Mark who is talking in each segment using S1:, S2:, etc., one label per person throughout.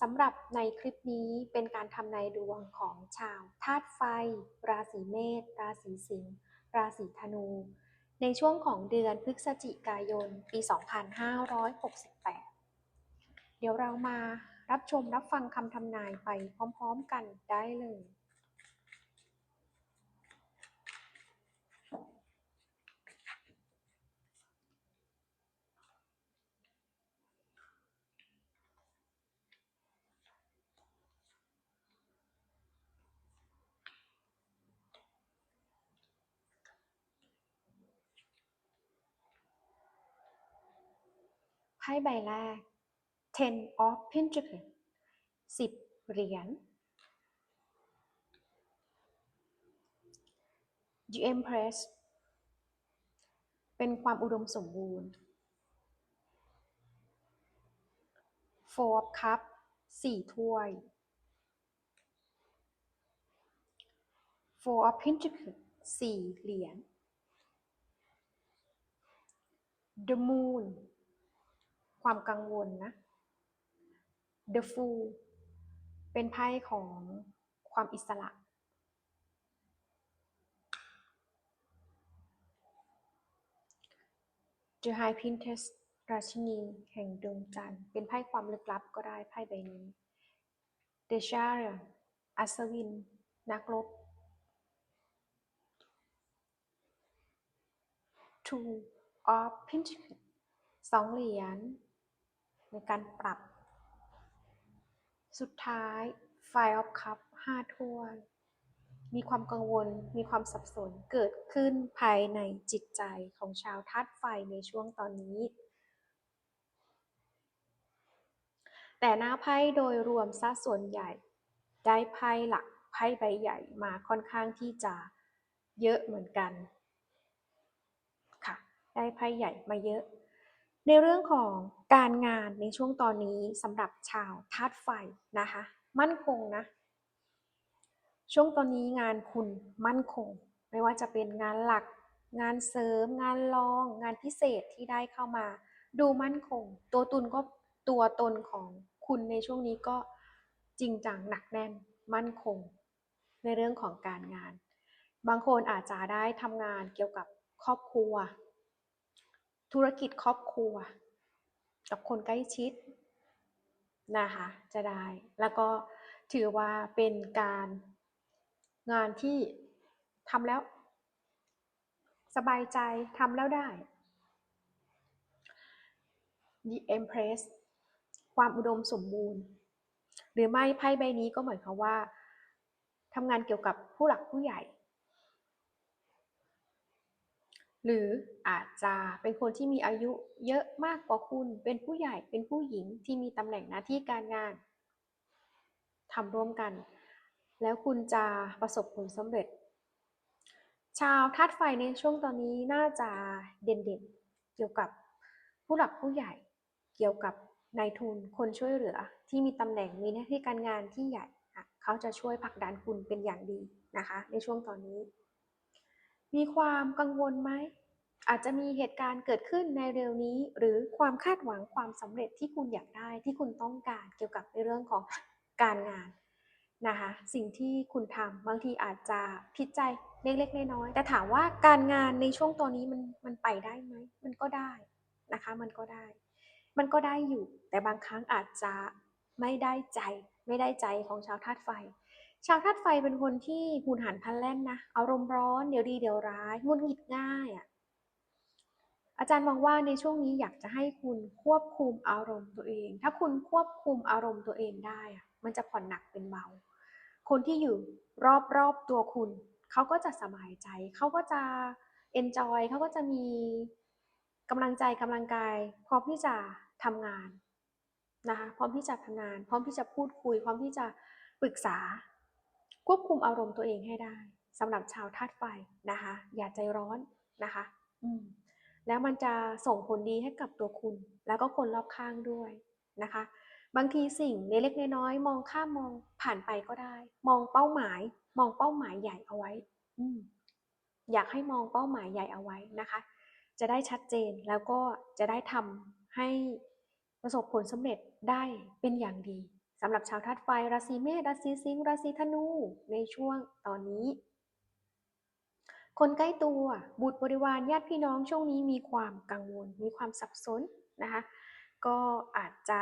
S1: สำหรับในคลิปนี้เป็นการทำนายดวงของชาวธาตุไฟ ราศีเมษ ราศีสิงห์ ราศีธนู ในช่วงของเดือนพฤศจิกายน ปี 2568 เดี๋ยวเรามารับชมรับฟังคำทำนายไปพร้อมๆกันได้เลย พ่ใบแรก ten of pentacles สิบเหรียญ the empress เป็นความอุดมสมบูรณ์ four of cup สี่ถ้วย four of pentacles สี่เหรียญ the moon ความกังวลนะ The Fool เป็นไพ่ของความอิสระ The High Priestess ราชินีแห่งดวงจันทร์เป็นไพ่ความลึกลับก็ได้ไพ่ใบนี้ The Chariot อัศวิน นักรบ Two of Pentacles สองเหรียญ ในการปรับ สุดท้าย Five of Cup ห้าถ้วยมีความกังวล มีความสับสนเกิดขึ้นภายในจิตใจของชาวธาตุไฟในช่วงตอนนี้ แต่หน้าไพ่โดยรวมซะส่วนใหญ่ ได้ไพ่หลักไพ่ใบใหญ่มาค่อนข้างที่จะเยอะเหมือนกันค่ะ ได้ไพ่ใหญ่มาเยอะ ในเรื่องของ การงานในช่วงตอนนี้สำหรับชาวธาตุไฟนะคะ มั่นคงนะ ช่วงตอนนี้งานคุณมั่นคง ไม่ว่าจะเป็นงานหลัก งานเสริม งานรอง งานพิเศษที่ได้เข้ามา ดูมั่นคง ตัวตุนก็ตัวตนของคุณในช่วงนี้ก็จริงจังหนักแน่น มั่นคง ในเรื่องของการงาน บางคนอาจจะได้ทำงานเกี่ยวกับครอบครัว ธุรกิจครอบครัว กับคนใกล้ชิดนะคะจะได้ แล้วก็ถือว่าเป็นการงานที่ทำแล้ว สบายใจทำแล้วได้ The Empress ความอุดมสมบูรณ์ หรือไม่ไพ่ใบนี้ก็หมายความว่าทำงานเกี่ยวกับผู้หลักผู้ใหญ่ หรืออาจจะเป็นคนที่มีอายุเยอะมากกว่าคุณ เป็นผู้ใหญ่ เป็นผู้หญิงที่มีตำแหน่งหน้าที่การงานทำร่วมกัน แล้วคุณจะประสบผลสำเร็จ ชาวธาตุไฟในช่วงตอนนี้น่าจะเด่นๆ เกี่ยวกับผู้หลักผู้ใหญ่ เกี่ยวกับนายทุนคนช่วยเหลือ ที่มีตำแหน่งมีหน้าที่การงานที่ใหญ่ เขาจะช่วยผลักดันคุณเป็นอย่างดีนะคะ ในช่วงตอนนี้ มีความกังวลไหม อาจจะมีเหตุการณ์เกิดขึ้นในเร็วนี้ หรือความคาดหวังความสำเร็จที่คุณอยากได้ที่คุณต้องการเกี่ยวกับในเรื่องของการงานนะคะสิ่งที่คุณทำบางทีอาจจะผิดใจเล็กๆน้อยๆแต่ถามว่าการงานในช่วงตัวนี้มันมันไปได้ไหมมันก็ได้นะคะมันก็ได้ มันก็ได้อยู่ แต่บางครั้งอาจจะไม่ได้ใจไม่ได้ใจของชาวธาตุไฟ ชาวธาตุไฟเป็นคนที่หุนหันพลันแล่นนะอารมณ์ร้อนเดี๋ยวดีเดี๋ยวร้ายงุดหงิดง่ายอะ่ะอาจารย์มองว่าในช่วงนี้อยากจะให้คุณควบคุมอารมณ์ตัวเอง ถ้าคุณควบคุมอารมณ์ตัวเองได้อะมันจะผ่อนหนักเป็นเบา คนที่อยู่รอบๆตัวคุณ เขาก็จะสบายใจ เขาก็จะ enjoy เขาก็จะมีกำลังใจกำลังกาย พร้อมที่จะทำงานนะคะ พร้อมที่จะทำงาน พร้อมที่จะพูดคุย พร้อมที่จะปรึกษา ควบคุมอารมณ์ตัวเองให้ได้สำหรับชาวธาตุไฟนะคะ อย่าใจร้อนนะคะอืมแล้วมันจะส่งผลดีให้กับตัวคุณ แล้วก็คนรอบข้างด้วยนะคะ บางทีสิ่งเล็กๆน้อยๆมองข้ามมองผ่านไปก็ได้ มองเป้าหมาย มองเป้าหมายใหญ่เอาไว้อือยากให้มองเป้าหมายใหญ่เอาไว้นะคะ จะได้ชัดเจนแล้วก็จะได้ทำให้ประสบผลสำเร็จได้เป็นอย่างดี สำหรับชาวธาตุไฟราศีเมษราศีสิงห์ราศีธนูในช่วงตอนนี้ คนใกล้ตัว บุตรบริวารญาติพี่น้องช่วงนี้มีความกังวล มีความสับสนนะคะก็อาจจะ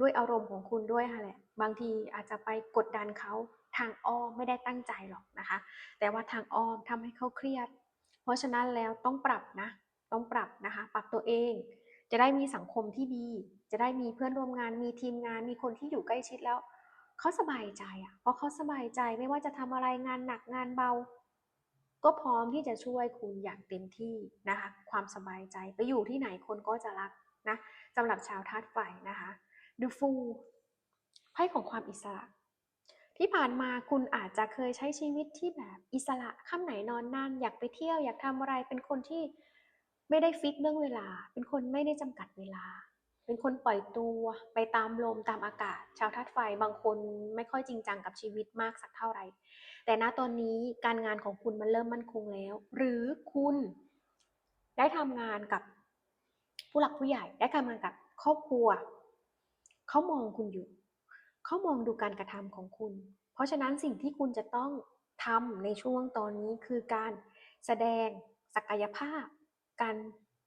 S1: ด้วยอารมณ์ของคุณด้วยค่ะแหละบางทีอาจจะไปกดดันเขาทางอ้อมไม่ได้ตั้งใจหรอกนะคะ แต่ว่าทางอ้อมทำให้เขาเครียด เพราะฉะนั้นแล้วต้องปรับนะ ต้องปรับนะคะ ปรับตัวเอง จะได้มีสังคมที่ดี จะได้มีเพื่อนร่วมงาน มีทีมงาน มีคนที่อยู่ใกล้ชิดแล้วเขาสบายใจอะ เพราะเขาสบายใจไม่ว่าจะทำอะไรงานหนักงานเบา ก็พร้อมที่จะช่วยคุณอย่างเต็มที่นะคะ ความสบายใจไปอยู่ที่ไหนคนก็จะรักนะสำหรับชาวธาตุไฟนะคะ The Fool ไพ่ของความอิสระ ที่ผ่านมาคุณอาจจะเคยใช้ชีวิตที่แบบอิสระค่ำไหนนอนนั่นอยากไปเที่ยวอยากทำอะไรเป็นคนที่ ไม่ได้ฟิกเรื่องเวลา เป็นคนไม่ได้จำกัดเวลา เป็นคนปล่อยตัวไปตามลมตามอากาศ ชาวธาตุไฟบางคนไม่ค่อยจริงจังกับชีวิตมากสักเท่าไหร่ แต่ณตอนนี้การงานของคุณมันเริ่มมั่นคงแล้ว หรือคุณได้ทำงานกับผู้หลักผู้ใหญ่ ได้ทำงานกับครอบครัว เขามองคุณอยู่ เขามองดูการกระทำของคุณ เพราะฉะนั้นสิ่งที่คุณจะต้องทำในช่วงตอนนี้คือการแสดงศักยภาพ การ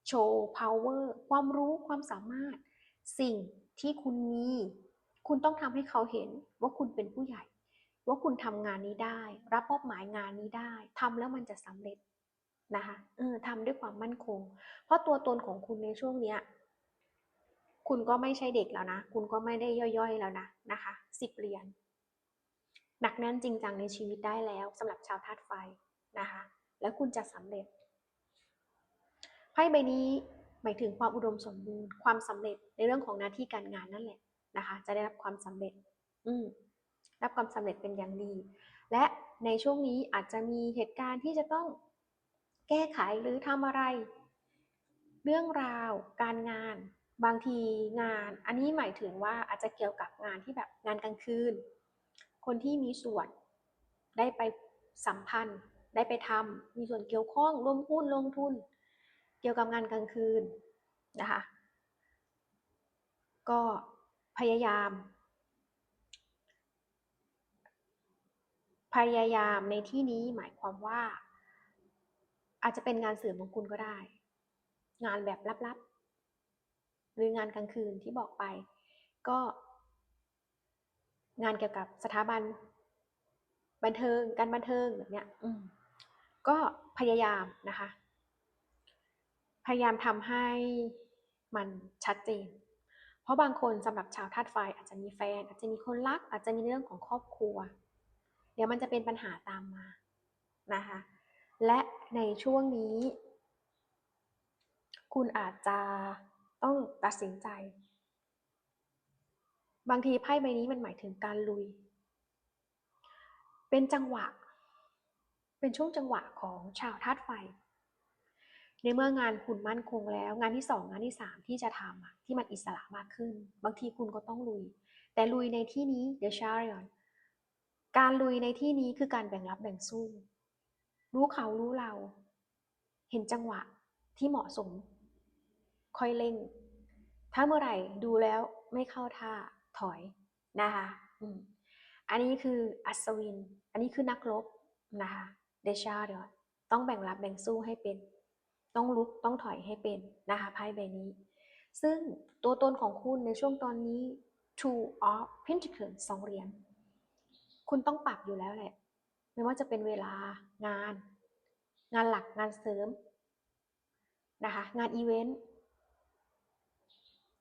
S1: โชว์ power ความรู้ความสามารถ สิ่งที่คุณมี คุณต้องทำให้เขาเห็นว่าคุณเป็นผู้ใหญ่ ว่าคุณทำงานนี้ได้ รับมอบหมายงานนี้ได้ทำแล้วมันจะสำเร็จนะคะเออทำด้วยความมั่นคง เพราะตัวตนของคุณในช่วงเนี้ยคุณก็ไม่ใช่เด็กแล้วนะ คุณก็ไม่ได้ย่อยๆแล้วนะนะคะสิบเหรียญหนักแน่นจริงจังในชีวิตได้แล้วสำหรับชาวธาตุไฟนะคะ แล้วคุณจะสำเร็จ ไพ่ใบนี้หมายถึงความอุดมสมบูรณ์ความสำเร็จในเรื่องของหน้าที่การงานนั่นแหละนะคะ จะได้รับความสำเร็จ อืมรับความสำเร็จเป็นอย่างดี และในช่วงนี้อาจจะมีเหตุการณ์ที่จะต้องแก้ไขหรือทำอะไร เรื่องราว การงาน บางทีงาน อันนี้หมายถึงว่าอาจจะเกี่ยวกับงานที่แบบงานกลางคืน คนที่มีส่วนได้ไปสัมพันธ์ ได้ไปทำมีส่วนเกี่ยวข้องร่วมหุ้นลงทุน เกี่ยวกับงานกลางคืนนะคะ ก็พยายาม พยายามในที่นี้หมายความว่า อาจจะเป็นงานเสริมของคุณก็ได้ งานแบบลับๆ หรืองานกลางคืนที่บอกไป ก็ งานเกี่ยวกับสถาบัน บันเทิงการบันเทิงแบบเนี้ยอืมก็พยายามนะคะ พยายามทำให้มันชัดเจน เพราะบางคนสำหรับชาวธาตุไฟอาจจะมีแฟน อาจจะมีคนรัก อาจจะมีเรื่องของครอบครัว เดี๋ยวมันจะเป็นปัญหาตามมานะคะ และในช่วงนี้ คุณอาจจะต้องตัดสินใจ บางทีไพ่ใบนี้มันหมายถึงการลุย เป็นจังหวะ เป็นช่วงจังหวะของชาวธาตุไฟ ในเมื่องานคุณมั่นคงแล้ว งานที่สองงานที่สามที่จะทำอะที่มันอิสระมากขึ้น บางทีคุณก็ต้องลุย แต่ลุยในที่นี้เดชาริออนการลุยในที่นี้คือการแบ่งรับแบ่งสู้ รู้เขารู้เรา เห็นจังหวะที่เหมาะสมค่อยเร่ง ถ้าเมื่อไหร่ดูแล้วไม่เข้าท่าถอยนะคะอันนี้คืออัศวิน อันนี้คือนักรบนะคะเดชาเดี๋ยวต้องแบ่งรับแบ่งสู้ให้เป็น ต้องลุกต้องถอยให้เป็นนะคะไพ่ใบนี้ ซึ่งตัวตนของคุณในช่วงตอนนี้ two of pentacles สองเหรียญคุณต้องปรับอยู่แล้วแหละ ไม่ว่าจะเป็นเวลางาน งานหลักงานเสริมนะคะงานอีเวนต์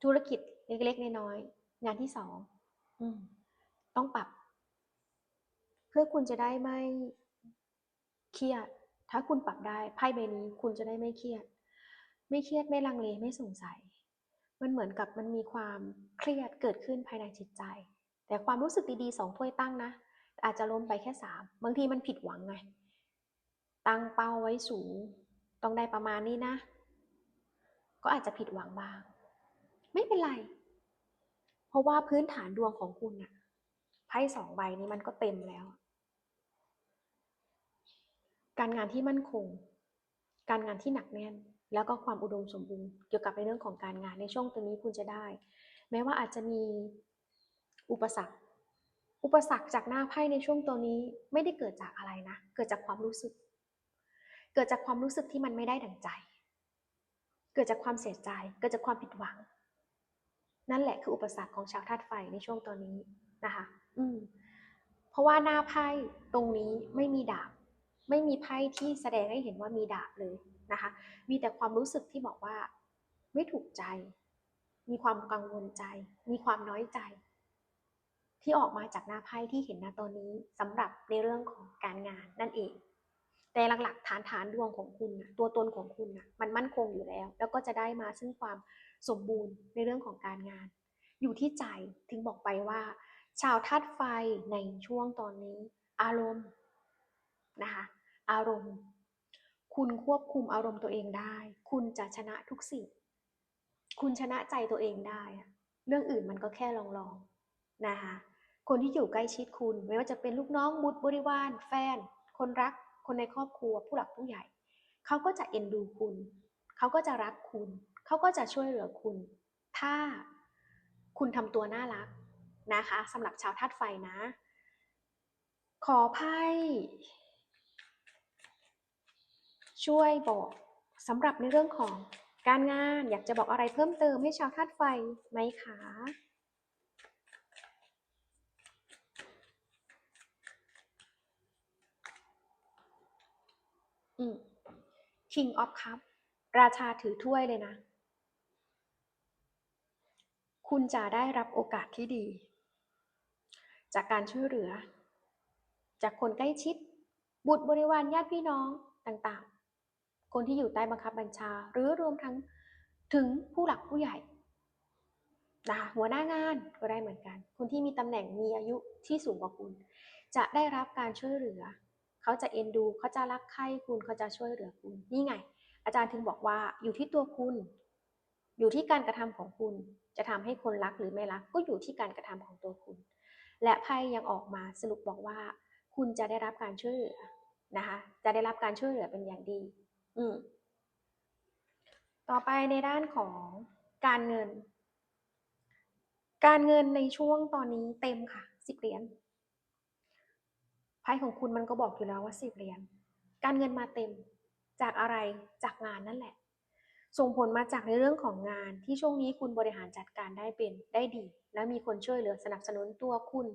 S1: ธุรกิจเล็กๆน้อยๆงานที่สองอต้องปรับ เพื่อคุณจะได้ไม่เครียด ถ้าคุณปรับได้ไพ่ใบนี้คุณจะได้ไม่เครียด ไม่เครียดไม่ลังเลไม่สงสัย มันเหมือนกับมันมีความเครียดเกิดขึ้นภายในจิตใจ แต่ความรู้สึกดีๆสองถ้วยตั้งนะ อาจจะล้มไปแค่สามบางทีมันผิดหวังไง ตั้งเป้าไว้สูง ต้องได้ประมาณนี้นะ ก็อาจจะผิดหวังบ้าง ไม่เป็นไร เพราะว่าพื้นฐานดวงของคุณนะไพ่สองใบนี้มันก็เต็มแล้ว การงานที่มั่นคง การงานที่หนักแน่น แล้วก็ความอุดมสมบูรณ์เกี่ยวกับในเรื่องของการงานในช่วงตรงนี้คุณจะได้ แม้ว่าอาจจะมีอุปสรรค อุปสรรคจากหน้าไพ่ในช่วงตัวนี้ไม่ได้เกิดจากอะไรนะ เกิดจากความรู้สึก เกิดจากความรู้สึกที่มันไม่ได้ดั่งใจ เกิดจากความเสียใจ เกิดจากความผิดหวัง นั่นแหละคืออุปสรรคของชาวธาตุไฟในช่วงตอนนี้นะคะ อืมเพราะว่าหน้าไพ่ตรงนี้ไม่มีดาบ ไม่มีไพ่ที่แสดงให้เห็นว่ามีดาบเลยนะคะ มีแต่ความรู้สึกที่บอกว่า ไม่ถูกใจ มีความกังวลใจ มีความน้อยใจ ที่ออกมาจากหน้าไพ่ที่เห็นณตอนนี้สำหรับในเรื่องของการงานนั่นเอง แต่หลักๆฐานฐานดวงของคุณนะตัวตนของคุณนะมันมั่นคงอยู่แล้ว แล้วก็จะได้มาซึ่งความสมบูรณ์ในเรื่องของการงาน อยู่ที่ใจถึงบอกไปว่า ชาวธาตุไฟในช่วงตอนนี้ อารมณ์นะคะ อารมณ์ คุณควบคุมอารมณ์ตัวเองได้ คุณจะชนะทุกสิ่ง คุณชนะใจตัวเองได้ เรื่องอื่นมันก็แค่ลองๆนะคะคนที่อยู่ใกล้ชิดคุณ ไม่ว่าจะเป็นลูกน้องบุตรบริวาร แฟน คนรัก คนในครอบครัว ผู้หลักผู้ใหญ่ เขาก็จะเอ็นดูคุณ เขาก็จะรักคุณ เขาก็จะช่วยเหลือคุณ ถ้าคุณทำตัวน่ารักนะคะสำหรับชาวธาตุไฟนะ ขอไพ่ ช่วยบอกสำหรับในเรื่องของการงานอยากจะบอกอะไรเพิ่มเติมให้ชาวธาตุไฟไหมคะอืม King of Cup ราชาถือถ้วยเลยนะ คุณจะได้รับโอกาสที่ดี จากการช่วยเหลือ จากคนใกล้ชิด บุตรบริวารญาติพี่น้องต่างๆ คนที่อยู่ใต้บังคับบัญชา หรือรวมทั้งถึงผู้หลักผู้ใหญ่นะคะหัวหน้างานก็ได้เหมือนกัน คนที่มีตำแหน่งมีอายุที่สูงกว่าคุณ จะได้รับการช่วยเหลือ เขาจะเอ็นดูเขาจะรักใคร่คุณเขาจะช่วยเหลือคุณนี่ไง อาจารย์ถึงบอกว่าอยู่ที่ตัวคุณ อยู่ที่การกระทำของคุณ จะทำให้คนรักหรือไม่รัก ก็อยู่ที่การกระทำของตัวคุณ และไพ่ยังออกมาสรุปบอกว่า คุณจะได้รับการช่วยเหลือนะคะจะได้รับการช่วยเหลือเป็นอย่างดี อืม ต่อไปในด้านของการเงิน การเงินในช่วงตอนนี้เต็มค่ะสิบเหรียญไพ่ของคุณมันก็บอกอยู่แล้วว่าสิบเหรียญการเงินมาเต็มจากอะไรจากงานนั่นแหละ ส่งผลมาจากในเรื่องของงานที่ช่วงนี้คุณบริหารจัดการได้เป็นได้ดี และมีคนช่วยเหลือสนับสนุนตัวคุณ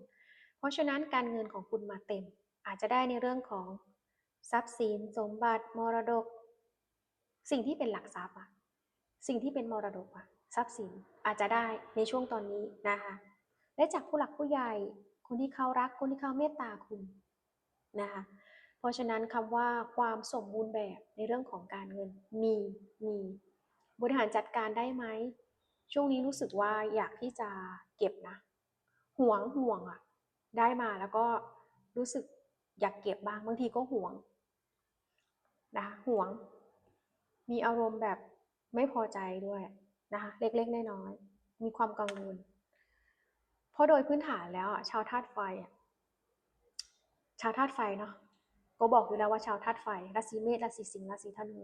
S1: เพราะฉะนั้นการเงินของคุณมาเต็ม อาจจะได้ในเรื่องของทรัพย์สิน สมบัติ มรดก สิ่งที่เป็นหลักทรัพย์อะสิ่งที่เป็นมรดกอะทรัพย์สินอาจจะได้ในช่วงตอนนี้นะคะและจากผู้หลักผู้ใหญ่คนที่เขารักคนที่เขาเมตตาคุณนะคะเพราะฉะนั้นคำว่าความสมบูรณ์แบบในเรื่องของการเงินมีมีบริหารจัดการได้ไหมช่วงนี้รู้สึกว่าอยากที่จะเก็บนะห่วงห่วงอะได้มาแล้วก็รู้สึกอยากเก็บบ้างบางทีก็ห่วงนะคะห่วง มีอารมณ์แบบไม่พอใจด้วยนะคะ เล็กๆน้อยๆมีความกังวล เพราะโดยพื้นฐานแล้วอะชาวธาตุไฟอะชาวธาตุไฟเนาะก็บอกอยู่แล้วว่าชาวธาตุไฟราศีเมษราศีสิงห์ราศีธนู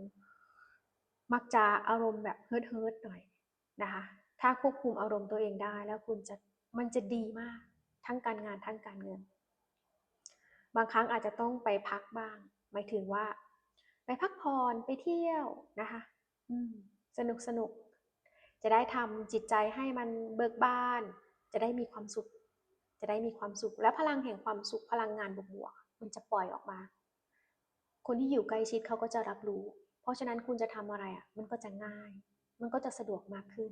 S1: มักจะอารมณ์แบบเฮิร์ทเฮิร์ทหน่อยนะคะ ถ้าควบคุมอารมณ์ตัวเองได้ แล้วคุณจะมันจะดีมากทั้งการงานทั้งการเงิน บางครั้งอาจจะต้องไปพักบ้าง หมายถึงว่า พักผ่อนไปเที่ยวนะคะสนุกสนุก จะได้ทำจิตใจให้มันเบิกบาน จะได้มีความสุข จะได้มีความสุข และพลังแห่งความสุขพลังงานบวกๆมันจะปล่อยออกมา คนที่อยู่ใกล้ชิดเขาก็จะรับรู้ เพราะฉะนั้นคุณจะทำอะไรอะ มันก็จะง่าย มันก็จะสะดวกมากขึ้น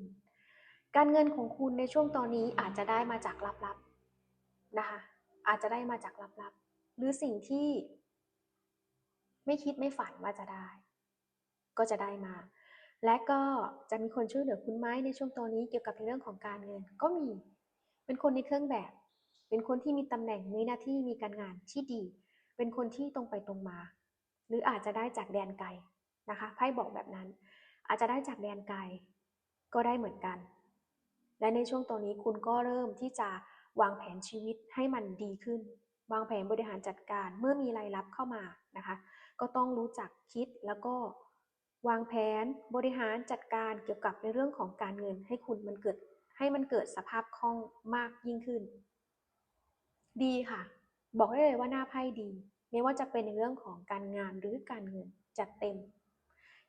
S1: การเงินของคุณในช่วงตอนนี้อาจจะได้มาจากลับๆนะคะ อาจจะได้มาจากลับๆ หรือสิ่งที่ ไม่คิดไม่ฝันว่าจะได้ ก็จะได้มา และก็จะมีคนช่วยเหลือคุณไหมในช่วงตอนนี้เกี่ยวกับในเรื่องของการเงิน ก็มีเป็นคนในเครื่องแบบ เป็นคนที่มีตำแหน่งมีหน้าที่มีการงานที่ดี เป็นคนที่ตรงไปตรงมา หรืออาจจะได้จากแดนไกลนะคะไพ่บอกแบบนั้น อาจจะได้จากแดนไกลก็ได้เหมือนกัน และในช่วงตอนนี้คุณก็เริ่มที่จะวางแผนชีวิตให้มันดีขึ้น วางแผนบริหารจัดการเมื่อมีรายรับเข้ามานะคะ ก็ต้องรู้จักคิดแล้วก็วางแผนบริหารจัดการเกี่ยวกับในเรื่องของการเงินให้คุณมันเกิดให้มันเกิดสภาพคล่องมากยิ่งขึ้น ดีค่ะ บอกได้เลยว่าหน้าไพ่ดี ไม่ว่าจะเป็นในเรื่องของการงานหรือการเงินจัดเต็ม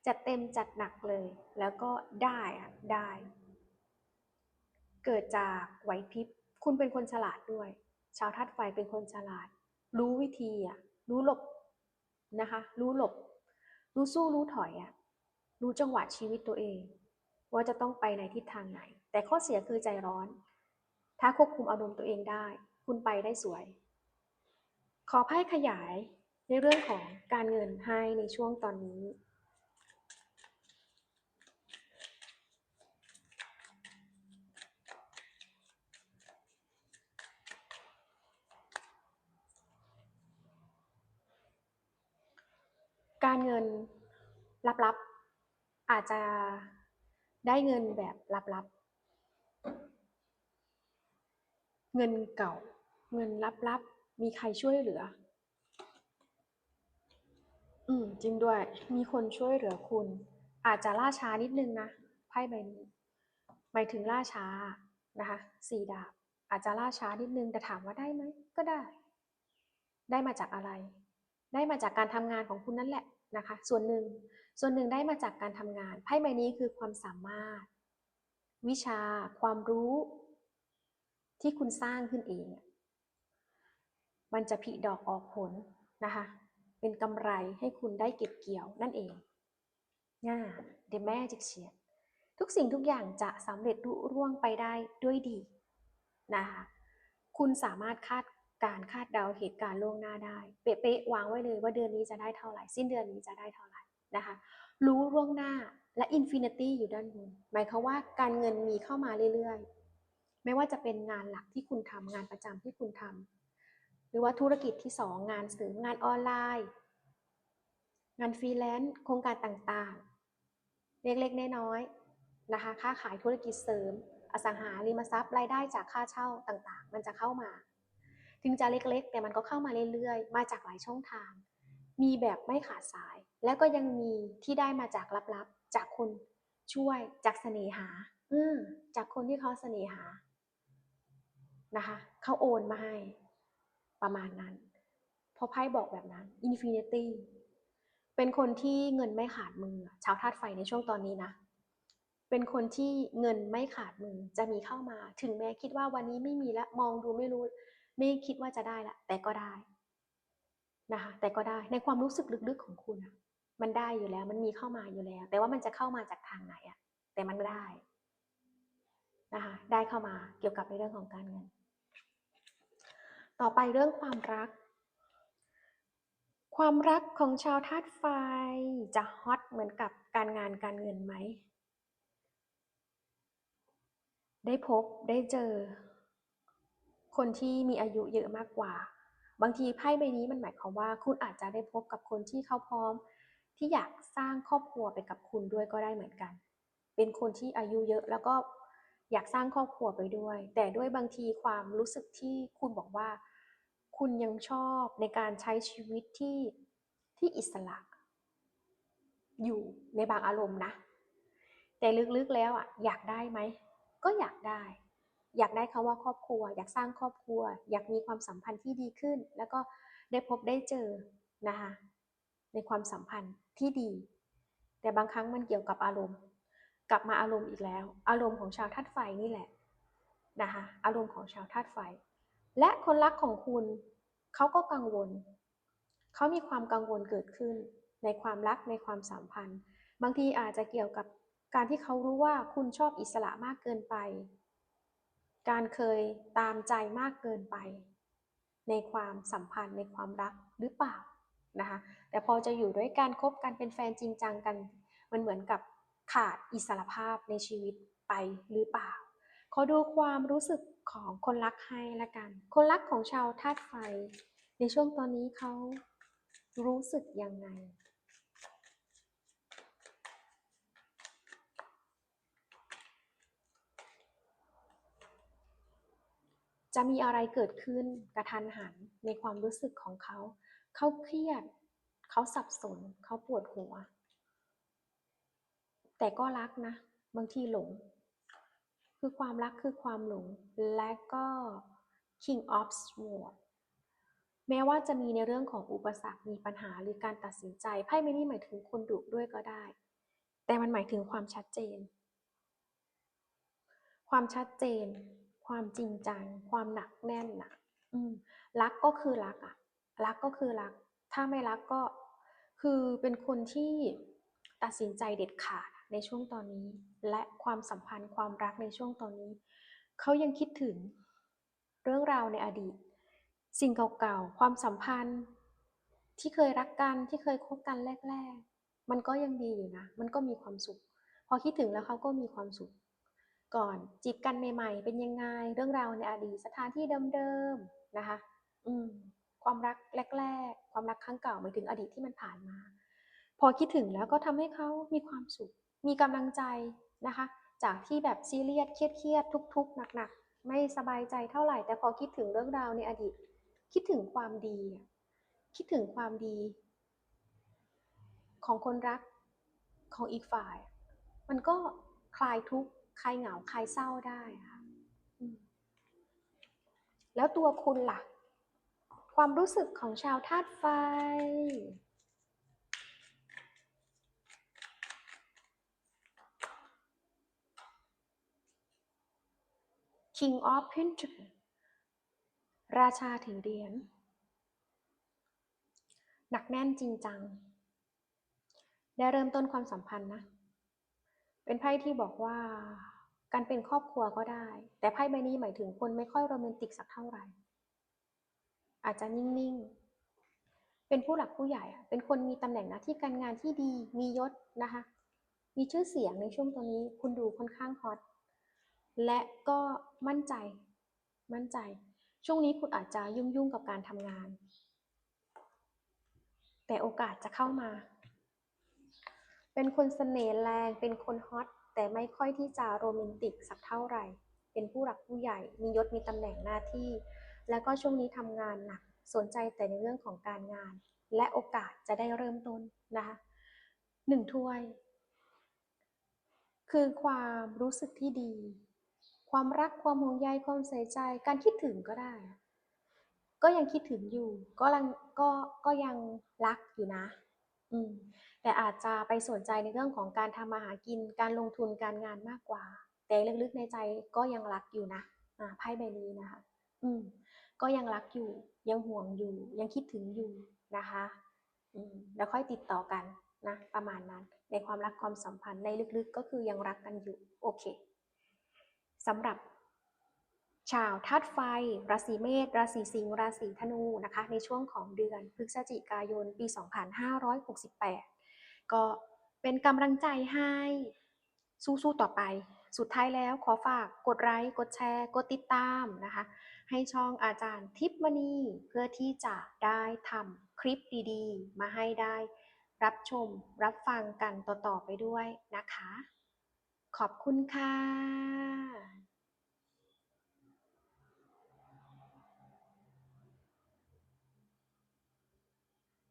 S1: จัดเต็มจัดหนักเลย แล้วก็ได้อะได้ เกิดจากไหวพริบคุณเป็นคนฉลาดด้วย ชาวธาตุไฟเป็นคนฉลาด รู้วิธีอะรู้หลบ นะคะ รู้หลบ รู้สู้รู้ถอยอะรู้จังหวะชีวิตตัวเอง ว่าจะต้องไปในทิศทางไหน แต่ข้อเสียคือใจร้อน ถ้าควบคุมอารมณ์ตัวเองได้ คุณไปได้สวย ขอไพ่ขยายในเรื่องของการเงินให้ในช่วงตอนนี้ การเงิน ลับๆ อาจจะได้เงินแบบลับๆ เงินเก่า เงินลับๆ มีใครช่วยเหลือ อืมจริงด้วย มีคนช่วยเหลือคุณ อาจจะล่าช้านิดนึงนะ ไพ่ใบนี้หมายถึงล่าช้านะคะ สี่ดาบ อาจจะล่าช้านิดนึง แต่ถามว่าได้ไหม ก็ได้ ได้มาจากอะไร ได้มาจากการทำงานของคุณนั่นแหละ นะคะ ส่วนหนึ่ง ส่วนหนึ่งได้มาจากการทำงาน ไพ่ใบนี้คือความสามารถ วิชา ความรู้ ที่คุณสร้างขึ้นเอง มันจะผลิดอกออกผลนะคะ เป็นกำไรให้คุณได้เก็บเกี่ยวนั่นเองง่า The Magic เชียทุกสิ่งทุกอย่างจะสำเร็จรุ่ร่วงไปได้ด้วยดีนะคะ คุณสามารถคาด การคาดเดาเหตุการณ์ล่วงหน้าได้ เป๊ะๆวางไว้เลยว่าเดือนนี้จะได้เท่าไหร่ สิ้นเดือนนี้จะได้เท่าไหร่นะคะ รู้ล่วงหน้าและอินฟินิตี้อยู่ด้านบน หมายความว่าการเงินมีเข้ามาเรื่อยๆ ไม่ว่าจะเป็นงานหลักที่คุณทำงานประจำที่คุณทำหรือว่าธุรกิจที่สองงานเสริมงานออนไลน์ งานฟรีแลนซ์โครงการต่างๆ เล็กๆน้อยๆนะคะ ค้าขายธุรกิจเสริม อสังหาริมทรัพย์รายได้จากค่าเช่าต่างๆ มันจะเข้ามา ถึงจะเล็กๆ แต่มันก็เข้ามาเรื่อยๆ มาจากหลายช่องทาง มีแบบไม่ขาดสาย แล้วก็ยังมีที่ได้มาจากลับๆ จากคนช่วยจากเสน่หา อืจากคนที่เขาเสน่หานะคะเขาโอนมาให้ประมาณนั้นพราะไพ่บอกแบบนั้น Infinity เป็นคนที่เงินไม่ขาดมือ ชาวธาตุไฟในช่วงตอนนี้นะ เป็นคนที่เงินไม่ขาดมือจะมีเข้ามา ถึงแม้คิดว่าวันนี้ไม่มีแล้วมองดูไม่รู้ ไม่คิดว่าจะได้ละแต่ก็ได้นะคะแต่ก็ได้ในความรู้สึกลึกๆของคุณมันได้อยู่แล้ว มันมีเข้ามาอยู่แล้ว แต่ว่ามันจะเข้ามาจากทางไหนอะแต่มันได้นะคะได้เข้ามาเกี่ยวกับในเรื่องของการเงิน ต่อไปเรื่องความรัก ความรักของชาวธาตุไฟจะฮอตเหมือนกับการงานการเงินไหม ได้พบได้เจอ คนที่มีอายุเยอะมากกว่า บางทีไพ่ใบนี้มันหมายความว่า คุณอาจจะได้พบกับคนที่เขาพร้อม ที่อยากสร้างครอบครัวไปกับคุณด้วยก็ได้เหมือนกัน เป็นคนที่อายุเยอะแล้วก็อยากสร้างครอบครัวไปด้วย แต่ด้วยบางทีความรู้สึกที่คุณบอกว่า คุณยังชอบในการใช้ชีวิตที่ที่อิสระ อยู่ในบางอารมณ์นะ แต่ลึกๆแล้วอะอยากได้ไหมก็อยากได้ อยากได้คาว่าครอบครัว อยากสร้างครอบครัว อยากมีความสัมพันธ์ที่ดีขึ้น แล้วก็ได้พบได้เจอนะคะในความสัมพันธ์ที่ดี แต่บางครั้งมันเกี่ยวกับอารมณ์ กลับมาอารมณ์อีกแล้ว อารมณ์ของชาวธาตุไฟนี่แหละนะคะอารมณ์ของชาวธาตุไฟ และคนรักของคุณเขาก็กังวลเขามีความกังวลเกิดขึ้น ในความรักในความสัมพันธ์ บางทีอาจจะเกี่ยวกับการที่เขารู้ว่าคุณชอบอิสระมากเกินไป การเคยตามใจมากเกินไป ในความสัมพันธ์ในความรักหรือเปล่านะคะแต่พอจะอยู่ด้วยการคบกันเป็นแฟนจริงจังกัน มันเหมือนกับขาดอิสระภาพในชีวิตไปหรือเปล่า ขอดูความรู้สึกของคนรักให้ละกัน คนรักของชาวธาตุไฟ ในช่วงตอนนี้เขารู้สึกยังไง จะมีอะไรเกิดขึ้นกระทันหันในความรู้สึกของเขา เขาเครียด เขาสับสน เขาปวดหัว แต่ก็รักนะ บางทีหลง คือความรักคือความหลง และก็ King of Swords แม้ว่าจะมีในเรื่องของอุปสรรค มีปัญหาหรือการตัดสินใจ ไพ่ไม่ได้หมายถึงคนดุด้วยก็ได้ แต่มันหมายถึงความชัดเจน ความชัดเจน ความจริงจัง ความหนักแน่นนะอืมรักก็คือรักอะรักก็คือรัก ถ้าไม่รักก็คือเป็นคนที่ตัดสินใจเด็ดขาดในช่วงตอนนี้ และความสัมพันธ์ความรักในช่วงตอนนี้ เขายังคิดถึงเรื่องราวในอดีต สิ่งเก่าๆ ความสัมพันธ์ ที่เคยรักกันที่เคยคบกันแรก ๆ มันก็ยังดีอยู่นะ มันก็มีความสุข พอคิดถึงแล้วเขาก็มีความสุข ก่อนจีบกันใหม่ ๆ เป็นยังไง เรื่องราวในอดีตสถานที่เดิมๆนะคะ อืมความรักแรก ๆ ความรักครั้งเก่าหมายถึงอดีตที่มันผ่านมา พอคิดถึงแล้วก็ทำให้เขามีความสุข มีกำลังใจนะคะ จากที่แบบซีเรียสเครียดๆทุก ๆ หนักๆ ไม่สบายใจเท่าไหร่ แต่พอคิดถึงเรื่องราวในอดีต คิดถึงความดี คิดถึงความดี ของคนรักของอีกฝ่าย มันก็คลายทุกข์ คลายเหงาคลายเศร้าได้ค่ะแล้วตัวคุณล่ะ ความรู้สึกของชาวธาตุไฟ King of Pentacles ราชาถือเหรียญหนักแน่นจริงจัง ได้เริ่มต้นความสัมพันธ์นะ เป็นไพ่ที่บอกว่า การเป็นครอบครัวก็ได้ แต่ไพ่ใบนี้หมายถึงคนไม่ค่อยโรแมนติกสักเท่าไหร่ อาจจะนิ่งๆ เป็นผู้หลักผู้ใหญ่ เป็นคนมีตำแหน่งหน้าที่การงานที่ดี มียศนะคะ มีชื่อเสียงในช่วงตอนนี้ คุณดูค่อนข้างฮอต และก็มั่นใจ มั่นใจ ช่วงนี้คุณอาจจะยุ่งๆ กับการทำงาน แต่โอกาสจะเข้ามา เป็นคนเสน่ห์แรง เป็นคนฮอต แต่ไม่ค่อยที่จะโรแมนติกสักเท่าไหร่ เป็นผู้หลักผู้ใหญ่ มียศมีตำแหน่งหน้าที่ แล้วก็ช่วงนี้ทำงานหนัก สนใจแต่ในเรื่องของการงาน และโอกาสจะได้เริ่มต้นนะคะหนึ่งถ้วย คือความรู้สึกที่ดี ความรักความห่วงใยความใส่ใจ การคิดถึงก็ได้ ก็ยังคิดถึงอยู่ ก็ยังก็ก็ยังรักอยู่นะ แต่อาจจะไปสนใจในเรื่องของการทำมาหากินการลงทุนการงานมากกว่า แต่ลึกๆในใจก็ยังรักอยู่นะอ่าไพ่ใบนี้นะคะ อืม ก็ยังรักอยู่ ยังห่วงอยู่ ยังคิดถึงอยู่นะคะ อืม แล้วค่อยติดต่อกันนะ ประมาณนั้น ในความรักความสัมพันธ์ในลึกๆ ก็คือยังรักกันอยู่ โอเคสำหรับ ชาวธาตุไฟ ราศีเมษราศีสิงห์ราศีธนูนะคะในช่วงของเดือนพฤศจิกายนปี 2568 ก็เป็นกำลังใจให้สู้ๆต่อไป สุดท้ายแล้วขอฝากกดไลค์กดแชร์ กดติดตามนะคะให้ช่องอาจารย์ทิพมณีเพื่อที่จะได้ทำคลิปดีๆ มาให้ได้รับชมรับฟังกันต่อๆไปด้วยนะคะ ขอบคุณค่ะ